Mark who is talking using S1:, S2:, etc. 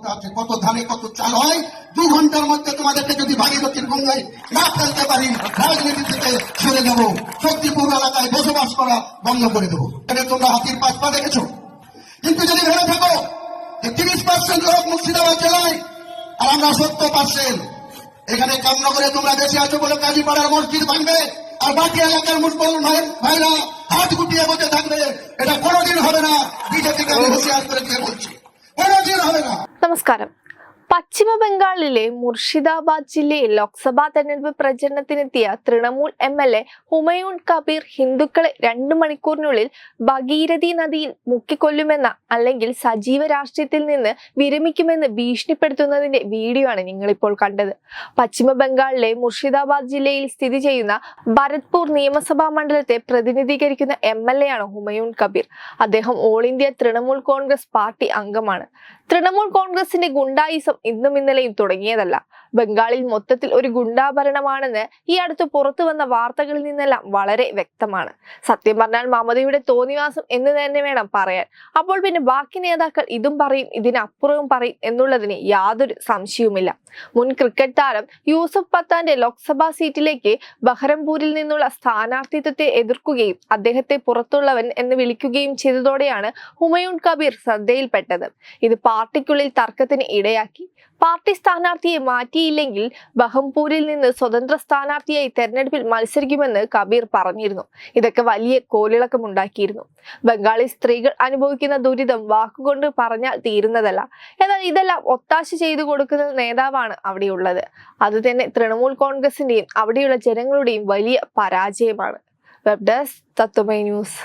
S1: করতে আছে, কত ধানে কত চাল হয়? দু ঘণ্টার মধ্যে তোমাদেরকে যদি ভাগীরথীর গঙ্গায় না ফেলতে পারি, রাজনীতি থেকে সরে দেবো শক্তিপুর এলাকায় বসবাস করা বন্ধ করে দেবো। এটা তোমরা হাতির পাঁচ পা দেখেছ? কিন্তু যদি ভেবে থাকো যে তিরিশ পার্সেন্ট লোক মুর্শিদাবাদ জেলায়, আর আমরা সত্তর পার্সেন্ট, এখানে কামনগরে তোমরা বেশি আছো বলে কাজীপাড়ার মসজিদ ভাঙবে, আর বাকি এলাকার মুসলমান ভাই ভাইরা হাত গুটিয়ে বসে থাকবে, এটা কোনোদিন হবে না। বিজেপিকে আমি হুঁশিয়ার করে দিয়ে বলছি, কোনোদিন হবে না।
S2: നമസ്കാരം പശ്ചിമ ബംഗാളിലെ മുർഷിദാബാദ് ജില്ലയിൽ ലോക്സഭാ തെരഞ്ഞെടുപ്പ് പ്രചരണത്തിനെത്തിയ Trinamool M L A Humayun Kabir ഹിന്ദുക്കളെ രണ്ടു മണിക്കൂറിനുള്ളിൽ ഭഗീരഥി നദിയിൽ മുക്കിക്കൊല്ലുമെന്ന അല്ലെങ്കിൽ സജീവ രാഷ്ട്രീയത്തിൽ നിന്ന് വിരമിക്കുമെന്ന് ഭീഷണിപ്പെടുത്തുന്നതിന്റെ വീഡിയോ ആണ് നിങ്ങളിപ്പോൾ കണ്ടത്. പശ്ചിമ ബംഗാളിലെ മുർഷിദാബാദ് ജില്ലയിൽ സ്ഥിതി ചെയ്യുന്ന ഭരത്പൂർ നിയമസഭാ മണ്ഡലത്തെ പ്രതിനിധീകരിക്കുന്ന എം എൽ എ ആണ് ഹുമയൂൺ കബീർ. അദ്ദേഹം all India Trinamool Congress party അംഗമാണ്. തൃണമൂൽ കോൺഗ്രസിന്റെ ഗുണ്ടായിസം ഇന്നും ഇന്നലെയും തുടങ്ങിയതല്ല. ബംഗാളിൽ മൊത്തത്തിൽ ഒരു ഗുണ്ടാഭരണമാണെന്ന് ഈ അടുത്ത് പുറത്തു വന്ന വാർത്തകളിൽ നിന്നെല്ലാം വളരെ വ്യക്തമാണ്. സത്യം പറഞ്ഞാൽ മമതയുടെ തോന്നിവാസം എന്ന് തന്നെ വേണം പറയാൻ. അപ്പോൾ പിന്നെ ബാക്കി നേതാക്കൾ ഇതും പറയും ഇതിനപ്പുറവും പറയും എന്നുള്ളതിന് യാതൊരു സംശയവുമില്ല. മുൻ ക്രിക്കറ്റ് താരം യൂസഫ് പത്താന്റെ ലോക്സഭാ സീറ്റിലേക്ക് ബഹ്റംപൂരിൽ നിന്നുള്ള സ്ഥാനാർത്ഥിത്വത്തെ എതിർക്കുകയും അദ്ദേഹത്തെ പുറത്തുള്ളവൻ എന്ന് വിളിക്കുകയും ചെയ്തതോടെയാണ് ഹുമയൂൺ കബീർ ശ്രദ്ധയിൽപ്പെട്ടത്. ഇത് പാർട്ടിക്കുള്ളിൽ തർക്കത്തിന് ഇടയാക്കി പാർട്ടി സ്ഥാനാർത്ഥിയെ മാറ്റിയില്ലെങ്കിൽ ബഹംപൂരിൽ നിന്ന് സ്വതന്ത്ര സ്ഥാനാർത്ഥിയായി തെരഞ്ഞെടുപ്പിൽ മത്സരിക്കുമെന്ന് കബീർ പറഞ്ഞിരുന്നു. ഇതൊക്കെ വലിയ കോലിളക്കമുണ്ടാക്കിയിരുന്നു ബംഗാളി സ്ത്രീകൾ അനുഭവിക്കുന്ന ദുരിതം വാക്കുകൊണ്ട് പറഞ്ഞാൽ തീരുന്നതല്ല. എന്നാൽ ഇതെല്ലാം ഒത്താശ ചെയ്തു കൊടുക്കുന്ന നേതാവാണ് അവിടെയുള്ളത്. അത് തന്നെ തൃണമൂൽ കോൺഗ്രസിന്റെയും അവിടെയുള്ള ജനങ്ങളുടെയും വലിയ പരാജയമാണ്. വെബ് ഡെസ്ക് തത്വമൈ ന്യൂസ്